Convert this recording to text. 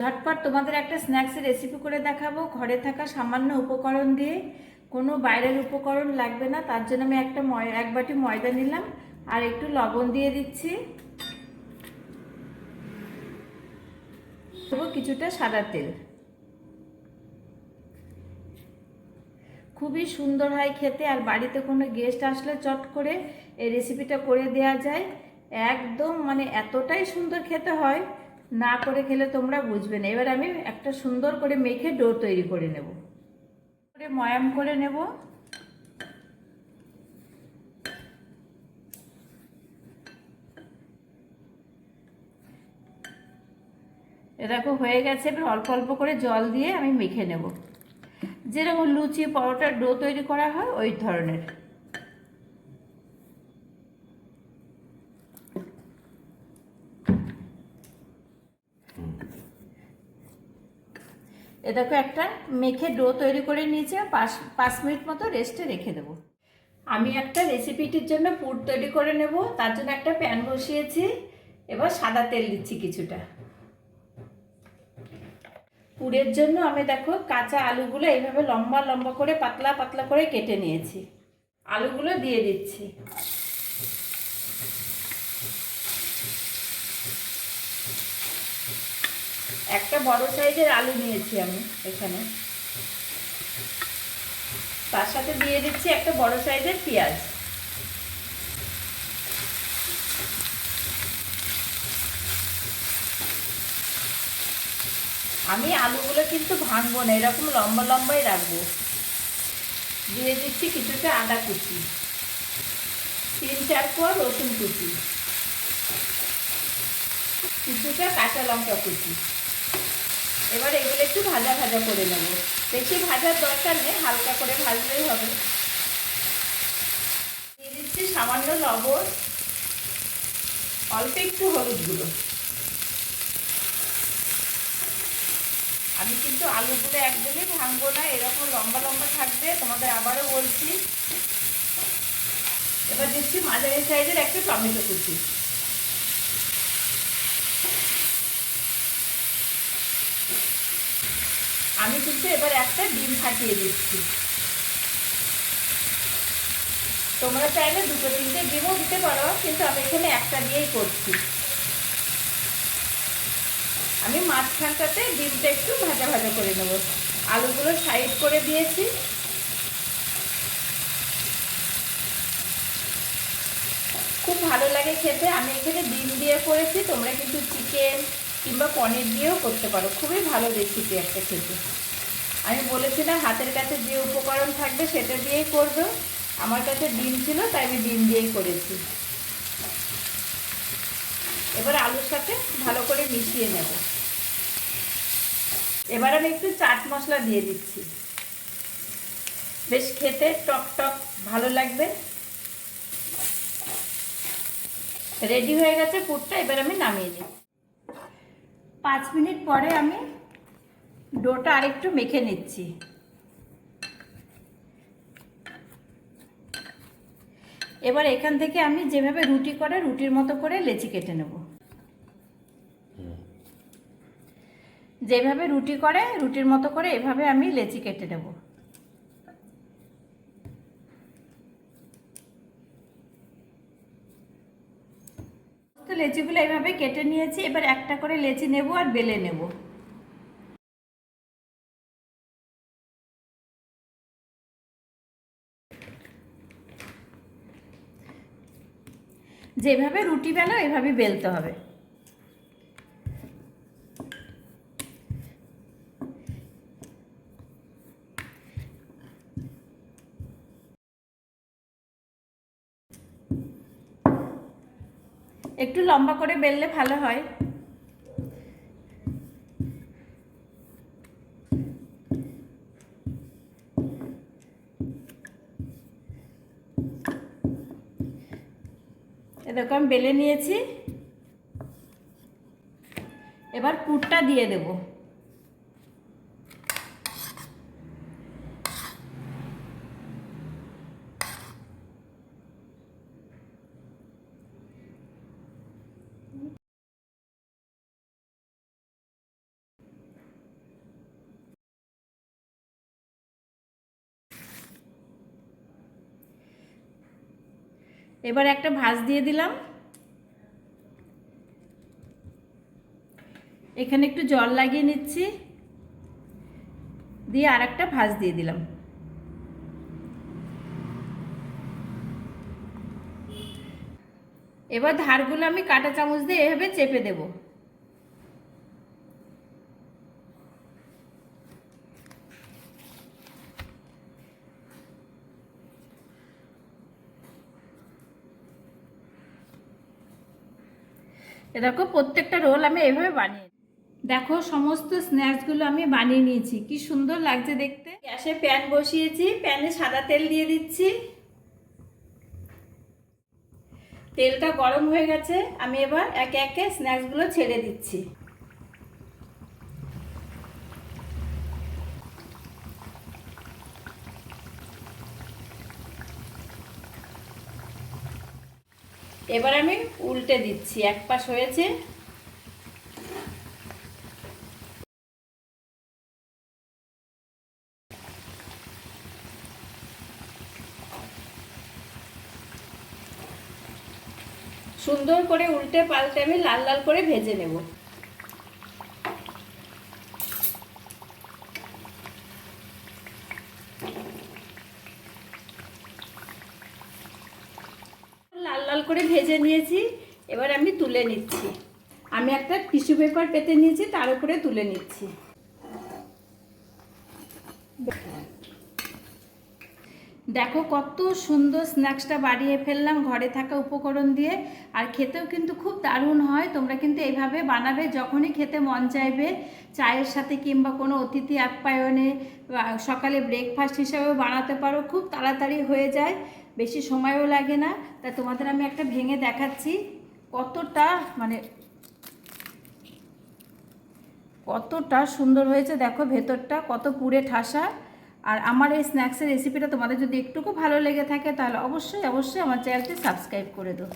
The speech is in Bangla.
ঝটপট তোমাদের একটা স্ন্যাক্সের রেসিপি করে দেখাবো। ঘরে থাকা সামান্য উপকরণ দিয়ে। কোনো বাইরের উপকরণ লাগবে না, তার জন্য আমি একটা ময়, এক বাটি ময়দা নিলাম, আর একটু লবণ দিয়ে দিচ্ছি। দেবো কিছুটা সাদা তেল। খুবই সুন্দর হয় খেতে, আর বাড়িতে কোনো গেস্ট আসলে চট করে এই রেসিপিটা করে দেওয়া যায়। একদম মানে এতটাই সুন্দর খেতে হয় না করে খেলে তোমরা বুঝবে না। এবার আমি একটা সুন্দর করে মেখে ডো তৈরি করে নেব। করে ময়াম করে নেব। এরকম হয়ে গেছে। এবার অল্প অল্প করে জল দিয়ে আমি মেখে নেব। যেরকম লুচি পরোটার ডো তৈরি করা হয়, ওই ধরনের। এ দেখো একটা মেখে ডো তৈরি করে নিয়েছি পাঁচ পাঁচ মিনিট মতো রেস্টে রেখে দেবো। আমি একটা রেসিপিটির জন্য পুর তৈরি করে নেব, তার জন্য একটা প্যান বসিয়েছি, এবার সাদা তেল দিচ্ছি কিছুটা। পুরের জন্য আমি দেখো কাঁচা আলুগুলো এইভাবে লম্বা লম্বা করে, পাতলা পাতলা করে কেটে নিয়েছি। আলুগুলো দিয়ে দিচ্ছি। একটা বড় সাইজের আলু নিয়েছি আমি এখানে। তার সাথে দিয়ে দিচ্ছি একটা বড় সাইজের পেঁয়াজ। আমি আলুগুলো কিন্তু ভাঙবো না, এরকম লম্বা লম্বাই রাখব। দিয়ে দিচ্ছি কিছুটা আদা কুচি, তিন চার কোয়া রসুন কুচি, কিছুটা কাঁচা লঙ্কা কুচি। এবার এগুলো একটু ভাজা ভাজা করে নেব। বেশি ভাজার দরকার নেই, হালকা করে ভাজলেই হবে। দিয়ে দিচ্ছি সামান্য লবণ, অল্প একটু হলুদ গুঁড়ো। আমি কিন্তু আলুগুলো একদমই ভাঙবো না, এরকম লম্বা লম্বা থাকবে, তোমাদের আবারও বলছি। এবার দিচ্ছি মাঝারি সাইজের একটা টমেটো কুচি। আমি কিন্তু এবার একটা ডিম ফাটিয়ে দিচ্ছি। তোমরা চাইলে দুটো তিনটে ডিমও দিতে পারো, কিন্তু আমি এখানে একটা দিয়েই করছি। আমি মাঝখানটাতে ডিমটা একটু ভাজা ভাজা করে নেব। আলুগুলো সাইড করে দিয়েছি। খুব ভালো লাগে খেতে। আমি এখানে ডিম দিয়ে করেছি, তোমরা কিন্তু চিকেন কিংবা পনির দিয়েও করতে পারো। খুবই ভালো রেসিপি একটা খেতে। আমি বলেছিলাম হাতের কাছে যে উপকরণ থাকবে সেটা দিয়েই করবে। আমার কাছে ডিম ছিল, তাই আমি ডিম দিয়েই করেছি। এবার আলুর সাথে ভালো করে মিশিয়ে নেব। এবার আমি একটু চাট মশলা দিয়ে দিচ্ছি। বেশ খেতে টক টক ভালো লাগবে। রেডি হয়ে গেছে পুরটা, এবার আমি নামিয়ে নিই পাঁচ মিনিট পরে আমি ডোটা আরেকটু মেখে নিচ্ছি। এবার এখান থেকে আমি যেভাবে রুটি করে, রুটির মতো করে লেচি কেটে নেব। যেভাবে রুটি করে, রুটির মতো করে এভাবে আমি লেচি কেটে নেব। লেচিগুলো এইভাবে কেটে নিয়েছি, এবার একটা করে লেচি নেব আর বেলে নেব। যেভাবে রুটি বেলো এভাবে বেলতে হবে। একটু লম্বা করে বেললে ভালো হয়। এরকম বেলে নিয়েছি। এবার কুটটা দিয়ে দেব। এবার একটা ভাঁজ দিয়ে দিলাম। এখানে একটু জল লাগিয়ে নিচ্ছি। দিয়ে আর একটা ভাজ দিয়ে দিলাম। এবার ধারগুলো আমি কাটা চামচ দিয়ে এভাবে চেপে দেব। দেখো, প্রত্যেকটা রোল আমি এভাবে বানিয়ে দেখো, সমস্ত স্ন্যাক্সগুলো আমি বানিয়ে নিয়েছি। কি সুন্দর লাগছে দেখতে। গ্যাসে প্যান বসিয়েছি প্যানে সাদা তেল দিয়ে দিচ্ছি। তেলটা গরম হয়ে গেছে, আমি এবার একে একে স্ন্যাক্সগুলো ছেড়ে দিচ্ছি। এবার আমি উল্টে দিচ্ছি, এক পাশ হয়েছে। সুন্দর করে উল্টে পাল্টে আমি লাল লাল করে ভেজে নেব লাল লাল করে ভেজে নিয়েছি, এবার আমি তুলে নিচ্ছি। আমি একটা টিস্যু পেপার পেতে নিয়েছি, তার উপরে তুলে নিচ্ছি। দেখো কত সুন্দর স্ন্যাক্সটা বাড়িয়ে ফেললাম ঘরে থাকা উপকরণ দিয়ে। আর খেতেও কিন্তু খুব দারুণ হয়, তোমরা কিন্তু এইভাবে বানাবে যখনই খেতে মন চাইবে। চায়ের সাথে কিংবা কোনো অতিথি আপ্যায়নে সকালে ব্রেকফাস্ট হিসাবেও বানাতে পারো, খুব তাড়াতাড়ি হয়ে যায়। বেশি সময়ও লাগে না। তা তোমাদের আমি একটা ভেঙে দেখাচ্ছি। কতটা মানে কতটা সুন্দর হয়েছে দেখো ভেতরটা, কত পুড়ে ঠাসা। আর আমার এই স্ন্যাক্সের রেসিপিটা তোমাদের যদি একটুকু ভালো লেগে থাকে তাহলে অবশ্যই অবশ্যই আমার চ্যানেলটি সাবস্ক্রাইব করে দাও।